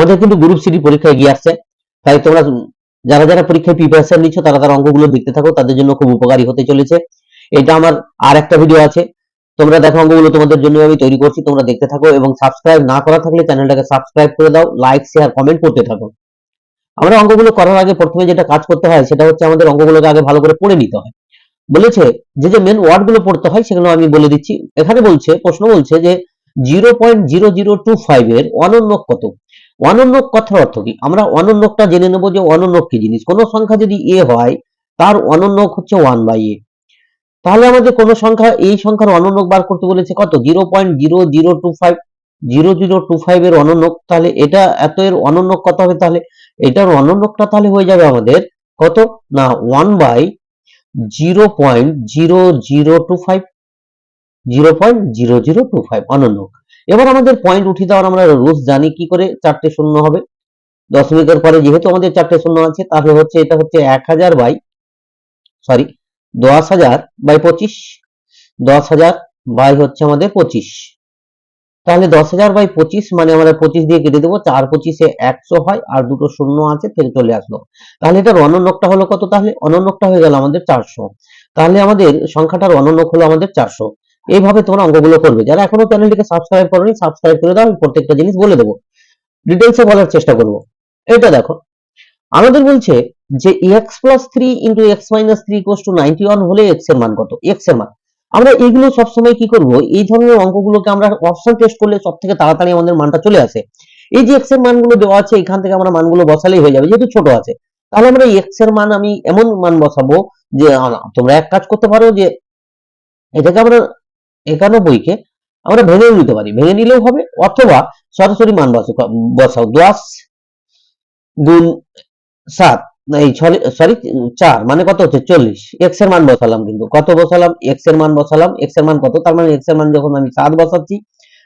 আমাদের কিন্তু group CD পরীক্ষা এগিয়ে আসছে। তাই তোমরা যারা যারা পরীক্ষায় প্রিপারেশন নিচ্ছ, তারা তার অঙ্কগুলো দেখতে থাকো, তাদের জন্য খুব উপকারী হতে চলেছে। এটা আমার আর একটা ভিডিও আছে। তোমরা দেখো অঙ্কগুলো তোমাদের জন্য আমি তৈরি করছি, তোমরা দেখতে থাকো এবং সাবস্ক্রাইব না করা থাকলে চ্যানেলটাকে সাবস্ক্রাইব করে দাও লাইক শেয়ার কমেন্ট করতে থাকো। আমরা অঙ্কগুলো করার আগে প্রথমে যেটা কাজ করতে হয়, সেটা হচ্ছে আমাদের অঙ্কগুলোকে আগে ভালো করে পড়ে নিতে হয়। বলেছে যে যে মেন ওয়ার্ডগুলো পড়তে হয়, সেগুলো আমি বলে দিচ্ছি। এখানে বলছে, প্রশ্ন বলছে যে zero point zero zero two five এর অনন্য কত? অনন্যক কথার অর্থ কি? আমরা অনন্যকটা জেনে নেব যে অনন্যক কি জিনিস। কোনো সংখ্যা যদি এ হয়, তার অনন্যক হচ্ছে ওয়ান বাই এ তাহলে আমাদের কোনো সংখ্যা, এই সংখ্যার অনন্যক বার করতে বলেছে কত? Zero point zero zero two five zero zero two five এর অনন্যক তাহলে এটা এত এর অনন্যক কত হবে তাহলে? এটার অনন্যকটা তাহলে হয়ে যাবে আমাদের কত? না one by zero point zero zero two five zero point zero zero two five অনন্যক এবার আমাদের পয়েন্ট উঠিয়ে দেওয়ার আমরা রুলস জানি কি করে চারটে শূন্য হবে। দশমিকের পরে যেহেতু আমাদের চারটে শূন্য আছে, তাহলে হচ্ছে এটা হচ্ছে এক হাজার বাই সরি দশ হাজার বাই পঁচিশ, দশ হাজার বাই হচ্ছে আমাদের পঁচিশ। তাহলে দশ হাজার বাই পঁচিশ মানে আমরা পঁচিশ দিয়ে কেটে দেবো, চার পঁচিশে একশো হয়, আর দুটো শূন্য আছে থেকে চলে আসলো। তাহলে এটার অনন্যকটা হলো কত তাহলে? অনন্যকটা হয়ে গেল আমাদের চারশো। তাহলে আমাদের সংখ্যাটার অনন্যক হলো আমাদের চারশো। এইভাবে তোমরা অঙ্কগুলো করবে। যারা এখনও চ্যানেলটিকে সাবস্ক্রাইব করোনি সাবস্ক্রাইব করে দাও, আমি প্রত্যেকটা জিনিস বলে দেবো। ডিটেলসে বলার চেষ্টা করব। এটা দেখো, আমাদের বলছে যে x plus three into x minus three equals to ninety one হলে এক্সের মান কত? এক্সের মান। আমরা এগুলো সবসময় কি করব? এই ধরনের অঙ্কগুলোকে আমরা অপশন টেস্ট করলে সব থেকে তাড়াতাড়ি আমাদের মানটা চলে আসে। এই যে এক্সের মানগুলো দেওয়া আছে, এখান থেকে আমরা মানগুলো বসালেই হয়ে যাবে, যেহেতু ছোট আছে। তাহলে আমরা এক্সের মান আমি এমন মান বসাবো যে তোমরা এক কাজ করতে পারো যে, এটাকে আমরা একানব্বইকে আমরা ভেঙেও নিতে পারি। ভেঙে নিলেও হবে, অথবা সরাসরি মান বসাও বসাও। দশ গুণ সাত, এই সরি চার মানে কত হচ্ছে? চল্লিশ। এক্সের মান বসালাম কিন্তু। কত বসালাম? এক্সের মান বসালাম। এক্সের মান কত? তার মানে এক্সের মান যখন আমি সাত বসাচ্ছি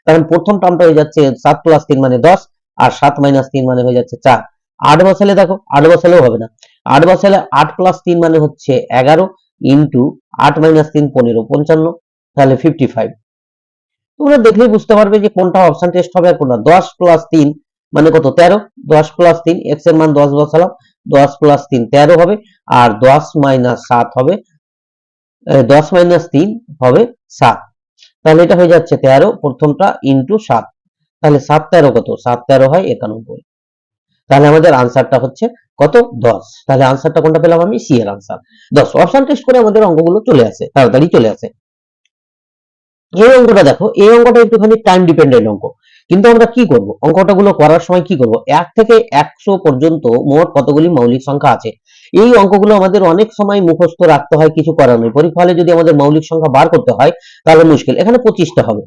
তখন প্রথম টার্মটা হয়ে যাচ্ছে সাত প্লাস তিন মানে দশ, আর সাত মাইনাস তিন মানে হয়ে যাচ্ছে চার। আট বসালে দেখো, আট বসালেও হবে না। আট বসালে আট প্লাস তিন মানে হচ্ছে এগারো ইন্টু আট মাইনাস তিন পনেরো, পঞ্চান্ন। তাহলে ফিফটি ফাইভ তোমরা দেখলেই বুঝতে পারবে যে কোনটা অপশন টেস্ট হবে আর কোনটা। দশ প্লাস তিন মানে কত? তেরো। দশ প্লাস তিন এক্সের মান দশ বসালাম। দশ প্লাস তিন, তেরো হবে। আর দশ মাইনাস সাত হবে। দশ মাইনাস তিন হবে সাত। তাহলে এটা হয়ে যাচ্ছে তেরো, প্রথমটা ইন্টু সাত। তাহলে সাত তেরো কত? সাত তেরো হয় একানব্বই। তাহলে আমাদের আনসারটা হচ্ছে কত? দশ। তাহলে আনসারটা কোনটা পেলাম আমি? সি এর আনসার দশ। অপশন টেস্ট করে আমাদের অঙ্কগুলো চলে আসে, তাড়াতাড়ি চলে আসে। এই অঙ্কটা দেখো, এই অঙ্কটা একটুখানি টাইম ডিপেন্ডেন্ট অঙ্ক। কিন্তু আমরা কি করব? অঙ্কটা গুলো করার সময় কি করব? এক থেকে একশো পর্যন্ত মোট কতগুলি মৌলিক সংখ্যা আছে? এই অঙ্কগুলো আমাদের অনেক সময় মুখস্থ রাখতে হয় কিছু করার নেই। পরীক্ষা যদি আমাদের মৌলিক সংখ্যা বার করতে হয়, তাহলে মুশকিল। এখানে পঁচিশটা হবে।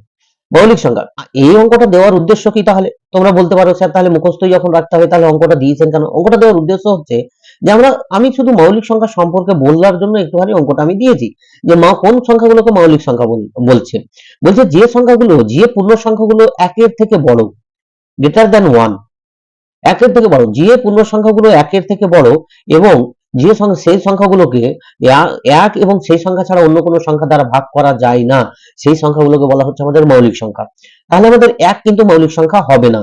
মৌলিক সংখ্যা। এই অঙ্কটা দেওয়ার উদ্দেশ্য কি তাহলে? তোমরা বলতে পারো, স্যার, তাহলে মুখস্থই যখন রাখতে হবে, তাহলে অঙ্কটা দিয়েছেন কেন? অঙ্কটা দেওয়ার উদ্দেশ্য হচ্ছে যে আমরা, আমি শুধু মৌলিক সংখ্যা সম্পর্কে বলার জন্য একটুখানি অঙ্কটা আমি দিয়েছি। যে মা কোন সংখ্যাগুলোকে মৌলিক সংখ্যা বলছে বলছে যে সংখ্যাগুলো, যে পূর্ণ সংখ্যাগুলো একের থেকে বড় গ্রেটার দ্যান ওয়ান একের থেকে বড়, যে পূর্ণ সংখ্যাগুলো একের থেকে বড় এবং যে সংখ্যা সেই সংখ্যাগুলোকে এক এবং সেই সংখ্যা ছাড়া অন্য কোনো সংখ্যা দ্বারা ভাগ করা যায় না, সেই সংখ্যাগুলোকে বলা হচ্ছে আমাদের মৌলিক সংখ্যা। তাহলে আমাদের এক কিন্তু মৌলিক সংখ্যা হবে না।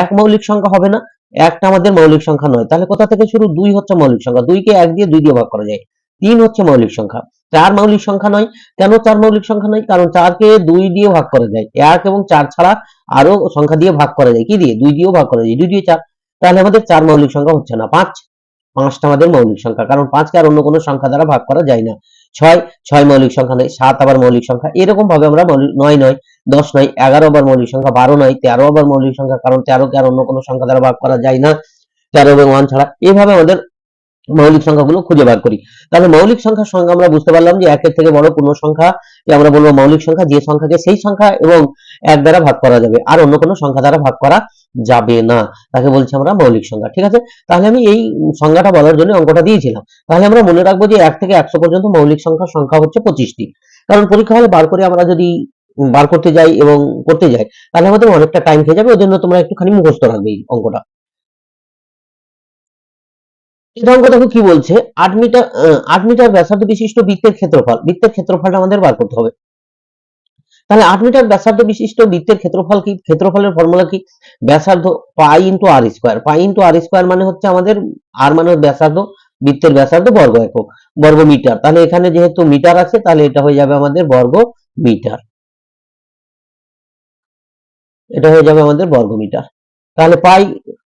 এক মৌলিক সংখ্যা হবে না একটা আমাদের মৌলিক সংখ্যা নয়। তাহলে কোথা থেকে শুরু? দুই হচ্ছে মৌলিক সংখ্যা। দুইকে এক দিয়ে দুই দিয়ে ভাগ করা যায়। তিন হচ্ছে মৌলিক সংখ্যা। চার মৌলিক সংখ্যা নয়। কেন চার মৌলিক সংখ্যা নয়? কারণ চারকে দুই দিয়ে ভাগ করা যায়। এক এবং চার ছাড়া আরও সংখ্যা দিয়ে ভাগ করা যায়। কি দিয়ে? দুই দিয়েও ভাগ করা যায়। দুই দিয়ে চার। তাহলে আমাদের চার মৌলিক সংখ্যা হচ্ছে না। পাঁচ। পাঁচটা আমাদের মৌলিক সংখ্যা। কারণ পাঁচকে আর অন্য কোনো সংখ্যা দ্বারা ভাগ করা যায় না। ছয় ছয় মৌলিক সংখ্যা নয়, সাত আবার মৌলিক সংখ্যা। এরকম ভাবে আমরা নয় নয়, দশ নয়, এগারো আবার মৌলিক সংখ্যা, বারো নয়, তেরো আবার মৌলিক সংখ্যা, কারণ তেরোকে আর অন্য কোনো সংখ্যা দ্বারা ভাগ করা যায় না। তেরো এবং ওয়ান ছাড়া। এইভাবে আমাদের মৌলিক সংখ্যাগুলো খুঁজে বার করি। তাহলে মৌলিক সংখ্যার সঙ্গে আমরা বুঝতে পারলাম যে একের থেকে বড় পূর্ণ সংখ্যা আমরা বলব মৌলিক সংখ্যা, যে সংখ্যাকে সেই সংখ্যা এবং এক দ্বারা ভাগ করা যাবে। আর অন্য কোনো সংখ্যা দ্বারা ভাগ করা যাবে না। তাকে বলছি আমরা মৌলিক সংখ্যা, ঠিক আছে? তাহলে আমি এই সংখ্যাটা বলার জন্য অঙ্কটা দিয়েছিলাম। তাহলে আমরা মনে রাখব যে এক থেকে একশো পর্যন্ত মৌলিক সংখ্যার সংখ্যা হচ্ছে পঁচিশটি কারণ পরীক্ষা হলে বার করে আমরা যদি বার করতে যাই এবং করতে যাই, তাহলে আমাদের অনেকটা টাইম খেয়ে যাবে। ওই জন্য তোমরা একটুখানি মুখস্থ রাখবে এই অঙ্কটা। এটা অঙ্ক দেখো কি বলছে? আট মিটার আট মিটার ব্যাসার্ধ বিশিষ্ট বৃত্তের ক্ষেত্রফল, বৃত্তের ক্ষেত্রফলটা আমাদের বার করতে হবে। তাহলে আট মিটার ব্যাসার্ধ বিশিষ্ট বৃত্তের ক্ষেত্রফল কি? ক্ষেত্রফলের ফর্মুলা কি? ব্যাসার্ধ pi into r square pi into r square মানে হচ্ছে আমাদের আর মানে ব্যাসার্ধ, বৃত্তের ব্যাসার্ধ বর্গ একক, বর্গ মিটার। তাহলে এখানে যেহেতু মিটার আছে, তাহলে এটা হয়ে যাবে আমাদের বর্গ মিটার। এটা হয়ে যাবে আমাদের বর্গ মিটার। তাহলে পাই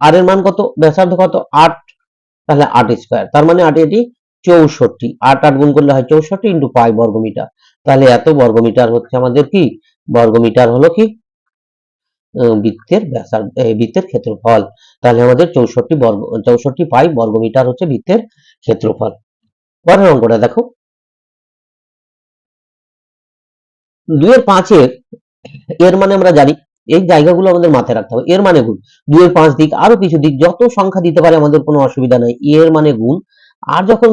আর এর মান কত? ব্যাসার্ধ কত? আট তাহলে আট স্কোয়ার তার মানে আট এটি চৌষট্টি। আট আট গুণ করলে হয় চৌষট্টি ইন্টু পাই বর্গমিটার। তাহলে এত বর্গমিটার হচ্ছে আমাদের কি? বর্গমিটার হলো কি? বৃত্তের ব্যাসার্ধ, এই বৃত্তের ক্ষেত্রফল। তাহলে আমাদের চৌষট্টি বর্গ, চৌষট্টি পাই বর্গমিটার হচ্ছে বৃত্তের ক্ষেত্রফল। পরের অঙ্কটা দেখো। দুইয়ের পাঁচের, এর মানে আমরা জানি এই জায়গাগুলো আমাদের মাথায় রাখতে হবে। এর মানে গুণ দুইয়ের পাঁচ দিক আরও কিছু দিক, যত সংখ্যা দিতে পারে আমাদের কোনো অসুবিধা নাই। এর মানে গুণ আর যখন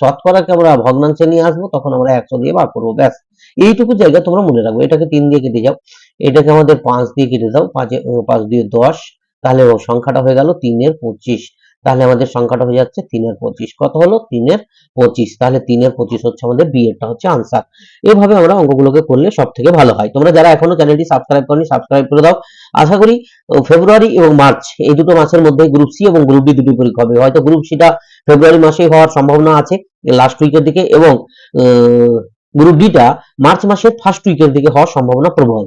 শতকরাকে আমরা ভগ্নাংশে নিয়ে আসব, তখন আমরা একশো দিয়ে ভাগ করব। ব্যাস। এইটুকু জায়গা তোমরা মনে রাখব। এটাকে তিন দিয়ে কেটে যাও। এটাকে আমাদের পাঁচ দিয়ে কেটে দাও। পাঁচে, পাঁচ দিয়ে দশ। তাহলে সংখ্যাটা হয়ে গেল তিনের পঁচিশ। তাহলে আমাদের সংখ্যাটা হয়ে যাচ্ছে তিনের পঁচিশ। কত হলো? তিনের পঁচিশ। তাহলে তিনের পঁচিশ হচ্ছে আমাদের বি এরটা হচ্ছে আনসার এভাবে আমরা অঙ্কগুলোকে করলে সব থেকে ভালো হয়। তোমরা যারা এখনও চ্যানেলটি সাবস্ক্রাইব করনি সাবস্ক্রাইব করে দাও। আশা করি ফেব্রুয়ারি এবং মার্চ এই দুটো মাসের মধ্যে গ্রুপ সি এবং গ্রুপ ডি দুটি পরীক্ষা হবে। হয়তো গ্রুপ সিটা ফেব্রুয়ারি মাসেই হওয়ার সম্ভাবনা আছে লাস্ট উইকের দিকে এবং গ্রুপ ডিটা মার্চ মাসের ফার্স্ট উইকের দিকে হওয়ার সম্ভাবনা প্রবল।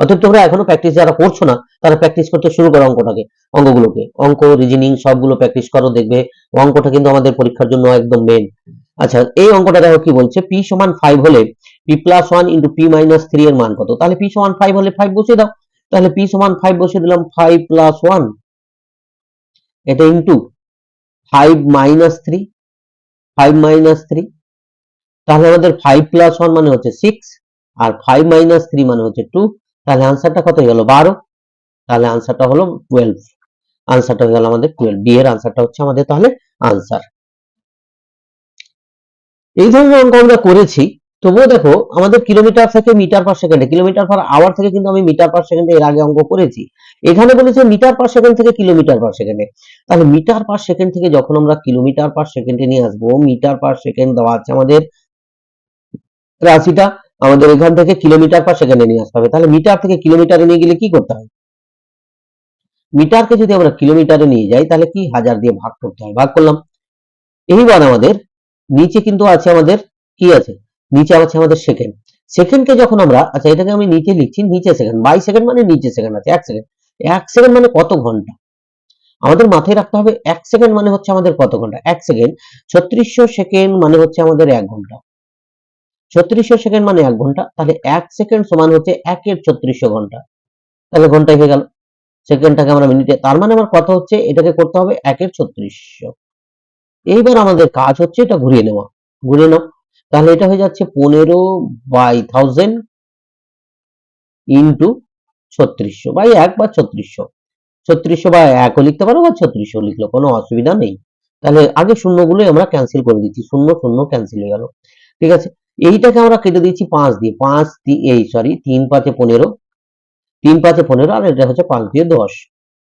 অতএব তোমরা এখনও প্র্যাকটিস যারা করছ না, তারা প্র্যাকটিস করতে শুরু করো অঙ্কটাকে, অঙ্কগুলোকে। অঙ্ক রিজনিং সবগুলো প্র্যাকটিস করো, দেখবে অঙ্কটা কিন্তু আমাদের পরীক্ষার জন্য একদম মেন আচ্ছা এই অঙ্কটা দেখো কি বলছে? পি সমান ফাইভ হলে p plus one into p minus three এর মান কত? তাহলে পি সমান ফাইভ হলে ফাইভ বসিয়ে দাও। তাহলে পি সমান ফাইভ বসিয়ে দিলাম ফাইভ প্লাস ওয়ান এটা into five minus three five minus three তাহলে আমাদের ফাইভ প্লাস ওয়ান মানে হচ্ছে সিক্স আর ফাইভ মাইনাস থ্রি মানে হচ্ছে টু তাহলে আনসারটা কত হয়ে গেল? বারো। তাহলে আনসারটা হলো টুয়েলভ আনসারটা হয়ে গেল আমাদের টুয়েলভ বি এর আনসারটা হচ্ছে আমাদের তাহলে আনসার এই ধরনের অঙ্ক আমরা করেছি। তবুও দেখো, আমাদের কিলোমিটার থেকে মিটার পার সেকেন্ডে কিলোমিটার পার আওয়ার থেকে কিন্তু আমি মিটার পার সেকেন্ডে এর আগে অঙ্ক করেছি। এখানে বলেছে মিটার পার সেকেন্ড থেকে কিলোমিটার পার সেকেন্ডে তাহলে মিটার পার সেকেন্ড থেকে যখন আমরা কিলোমিটার পার সেকেন্ডে নিয়ে আসব মিটার পার সেকেন্ড দেওয়া আছে আমাদের রাশিটা। আমাদের এখান থেকে কিলোমিটার পার সেকেন্ডে নিয়ে আসতে হবে। তাহলে মিটার থেকে কিলোমিটারে নিয়ে গেলে কি করতে হয়? মিটারকে যদি আমরা কিলোমিটারে নিয়ে যাই, তাহলে কি হাজার দিয়ে ভাগ করতে হয়? ভাগ করলাম। এইবার আমাদের নিচে কিন্তু আছে আমাদের কি আছে? নিচে আছে আমাদের সেকেন্ড সেকেন্ডকে যখন আমরা আচ্ছা এটাকে আমি নিচে লিখছি, নিচে সেকেন্ড বাই সেকেন্ড মানে নিচে সেকেন্ড আছে, এক সেকেন্ড এক সেকেন্ড মানে কত ঘণ্টা? আমাদের মাথায় রাখতে হবে, এক সেকেন্ড মানে হচ্ছে আমাদের কত ঘণ্টা? এক সেকেন্ড ছত্রিশশো সেকেন্ড মানে হচ্ছে আমাদের এক ঘণ্টা। ছত্রিশশো সেকেন্ড মানে এক ঘণ্টা, তাহলে এক সেকেন্ড সমান হচ্ছে একের ছত্রিশশো ঘণ্টা। তাহলে ঘন্টায় হয়ে গেল। সেকেন্ডটাকে আমরা মিনিটে তার মানে আমার কথা হচ্ছে এটাকে করতে হবে একের ছত্রিশশো। এইবার আমাদের কাজ হচ্ছে এটা ঘুরিয়ে নেওয়া। ঘুরিয়ে নাও। তাহলে এটা হয়ে যাচ্ছে পনেরো বাই থাউজেন্ড ইন্টু ছত্রিশশো বাই এক বা ছত্রিশশো। ছত্রিশশো বা একও লিখতে পারো বা ছত্রিশশো লিখলো কোনো অসুবিধা নেই। তাহলে আগে শূন্যগুলোই আমরা ক্যান্সেল করে দিচ্ছি। শূন্য শূন্য ক্যান্সেল হয়ে গেল। ঠিক আছে? এইটাকে আমরা কেটে দিচ্ছি পাঁচ দিয়ে, পাঁচ এই সরি তিন পাঁচে পনেরো, তিন পাঁচে পনেরো, আর এটা হচ্ছে পাঁচ দিয়ে দশ।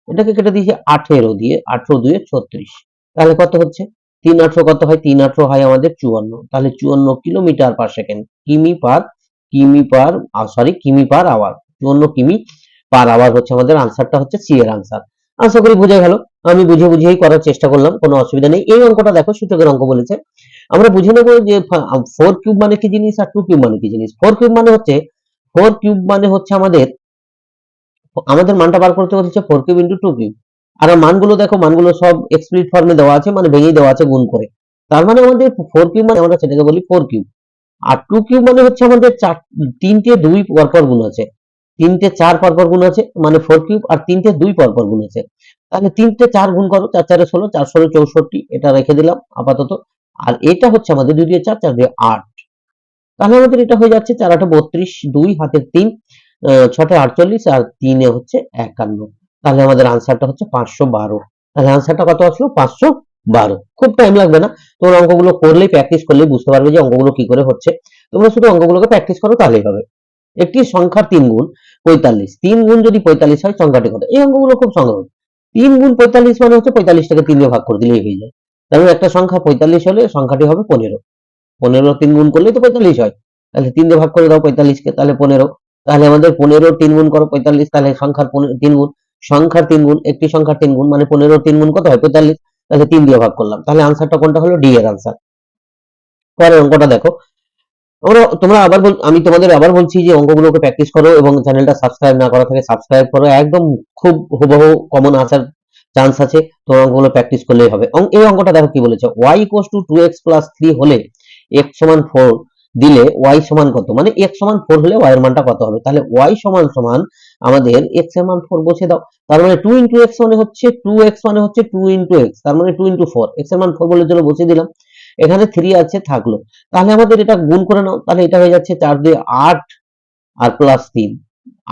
এটাকে কেটে দিয়েছি আঠেরো দিয়ে, আঠেরো দুয়ে ছত্রিশ। তাহলে কত হচ্ছে? তিন আঠেরো কত হয়? তিন আঠেরো হয় আমাদের চুয়ান্ন। তাহলে চুয়ান্ন কিলোমিটার পার সেকেন্ড, কিমি পার কিমি পার সরি কিমি পার আওয়ার। চুয়ান্ন কিমি পার আওয়ার হচ্ছে আমাদের আনসারটা হচ্ছে সি এর আনসার আশা করি বোঝা গেল। আমি বুঝে বুঝেই করার চেষ্টা করলাম, কোনো অসুবিধা নেই। এই অঙ্কটা দেখো, সূচকের অঙ্ক বলেছে। আমরা বুঝে নেব যে ফোর কিউব মানে কি জিনিস আর টু কিউব মানে কি জিনিস? ফোর কিউব মানে হচ্ছে ফোর কিউব মানে হচ্ছে আমাদের আমাদের মানটা বার করতে হচ্ছে four cube into two cube আর মানগুলো দেখো, মানগুলো সব এক্সপ্লিট ফর্মে দেওয়া আছে মানে ভেঙেই দেওয়া আছে গুণ করে। তার মানে আমাদের ফোর কিউব মানে আমরা সেটাকে বলি ফোর কিউব আর টু কিউব মানে হচ্ছে আমাদের চার, তিনটে দুই পরপর গুণ আছে। তিনটে চার পরপর গুণ আছে মানে ফোর কিউব আর তিনটে দুই পরপর গুণ আছে। তাহলে তিনটে চার গুণ করো, চার, চারে ষোলো, চার, ষোলো, চৌষট্টি, এটা রেখে দিলাম, আপাতত। আর এটা হচ্ছে আমাদের দুই দিয়ে চার চার দিয়ে আট। তাহলে আমাদের এটা হয়ে যাচ্ছে চার, আটে, বত্রিশ, দুই, হাতের তিন ছটে, আটচল্লিশ আর তিনে হচ্ছে একান্ন। তাহলে আমাদের আনসারটা হচ্ছে পাঁচশো বারো। তাহলে আনসারটা কত আসলো? পাঁচশো বারো। খুব টাইম লাগবে না। তোমরা অঙ্কগুলো করলেই প্র্যাকটিস করলেই বুঝতে পারবে যে অঙ্কগুলো কি করে হচ্ছে। তোমরা শুধু অঙ্কগুলোকে প্র্যাকটিস করো, তাহলেই হবে। একটি সংখ্যার তিন গুণ, পঁয়তাল্লিশ। তিন গুণ যদি পঁয়তাল্লিশ হয়, সংখ্যাটি কত? এই অঙ্কগুলো খুব সংগ্রহ তিন গুণ পঁয়তাল্লিশ মানে হচ্ছে পঁয়তাল্লিশটাকে তিন দিয়ে ভাগ করে দিলেই হয়ে যায়। মানে একটা সংখ্যা পঁয়তাল্লিশ হলে সংখ্যাটি হবে পনেরো। পনেরো তিন গুণ করলেই তো পঁয়তাল্লিশ হয়। তাহলে তিন দিয়ে ভাগ করে দাও পঁয়তাল্লিশকে, তাহলে পনেরো। তাহলে আমাদের পনেরো তিন গুণ করো পঁয়তাল্লিশ, তাহলে সংখ্যার তিন গুণ। সংখ্যার তিন গুণ, একটি সংখ্যার তিন গুণ মানে পনেরো তিন গুণ কত হয়? পঁয়তাল্লিশ। তাহলে তিন দিয়ে ভাগ করলাম। তাহলে আনসারটা কোনটা হলো? ডি এর আনসার পরের অঙ্কটা দেখো। আমরা তোমরা আবার আমি তোমাদের আবার বলছি যে অঙ্কগুলোকে প্র্যাকটিস করো এবং চ্যানেলটা সাবস্ক্রাইব না করা থাকে সাবস্ক্রাইব করো। একদম খুব হুবহু কমন আসার চান্স আছে তোমার অঙ্কগুলো প্র্যাকটিস করলেই হবে। এই অঙ্কটা দেখো কি বলেছে, y equals to two x plus three হলে x সমান ফোর দিলে y সমান কত? মানে x সমান ফোর হলে y এর মানটা কত হবে? তাহলে y সমান সমান আমাদের x এর মান ফোর বসে দাও। তার মানে টু ইন্টু এক্স মানে হচ্ছে টু এক্স মানে হচ্ছে টু ইন্টু এক্স তার মানে টু ইন্টু ফোর এক্সের মান ফোর বলে জন্য বসিয়ে দিলাম। এখানে থ্রি আছে, থাকল। তাহলে আমাদের এটা গুণ করে নাও। তাহলে এটা হয়ে যাচ্ছে চার দুই আট আর প্লাস তিন।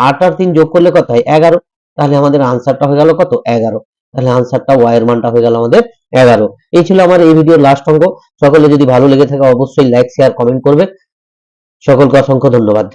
আট আর তিন যোগ করলে কত হয়? এগারো। তাহলে আমাদের আনসারটা হয়ে গেল কত? এগারো। তাহলে আনসারটা ওয়াই এর মানটা হয়ে গেল আমাদের এগারো। এই ছিল আমার এই ভিডিওর লাস্ট অঙ্ক। সকলে যদি ভালো লেগে থাকে, অবশ্যই লাইক শেয়ার কমেন্ট করবে। সকলকে অসংখ্য ধন্যবাদ।